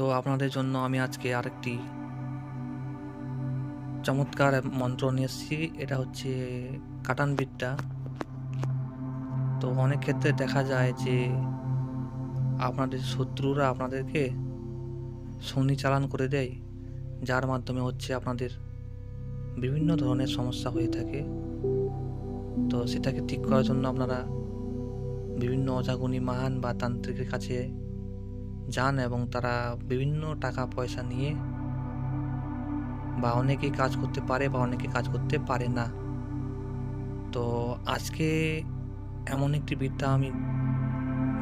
তো আপনাদের জন্য আমি আজকে আরেকটি চমৎকার মন্ত্র নিয়ে এসেছি। এটা হচ্ছে কাটান বিদ্যা তো অনেক ক্ষেত্রে দেখা যায় যে আপনাদের শত্রুরা আপনাদেরকে শনি চালান করে দেয়, যার মাধ্যমে হচ্ছে আপনাদের বিভিন্ন ধরনের সমস্যা হয়ে থাকে। তো সেটাকে ঠিক করার জন্য আপনারা বিভিন্ন অজাগুনি মাহান বা তান্ত্রিকের কাছে যান এবং তারা বিভিন্ন টাকা পয়সা নিয়ে বা অনেকেই কাজ করতে পারে বা অনেকে কাজ করতে পারে না। তো আজকে এমন একটি বিদ্যা আমি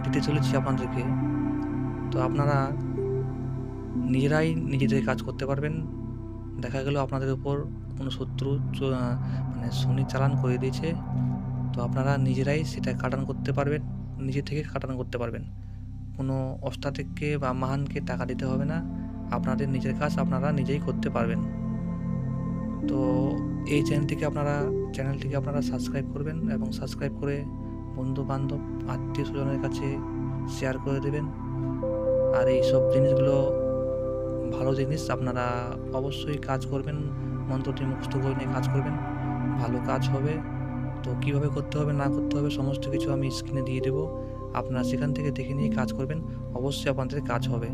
দিতে চলেছি আপনাদেরকে। তো আপনারা নিজেরাই নিজেদের কাজ করতে পারবেন। দেখা গেল আপনাদের উপর কোনো শত্রু মানে শনি চালান করে দিয়েছে। তো আপনারা নিজেরাই সেটা কাটান করতে পারবেন, নিজে থেকে কাটান করতে পারবেন। কোনো অষ্টাটেককে বা মাহানকে টাকা দিতে হবে না। আপনাদের নিজের কাজ আপনারা নিজেই করতে পারবেন। তো এই চ্যানেলটিকে আপনারা চ্যানেলটিকে আপনারা সাবস্ক্রাইব করবেন এবং সাবস্ক্রাইব করে বন্ধু বান্ধব আত্মীয় স্বজনের কাছে শেয়ার করে দেবেন। আর এই সব জিনিসগুলো ভালো জিনিস, আপনারা অবশ্যই কাজ করবেন, মন্ত্রটি মুখস্থ করে নিয়ে কাজ করবেন। ভালো কাজ হবে। তো কীভাবে করতে হবে, না করতে হবে, সমস্ত কিছু আমি স্ক্রিনে দিয়ে দেবো। আপনারা সেখান থেকে দেখে নিয়ে কাজ করবেন। অবশ্যই আপনাদের কাজ হবে।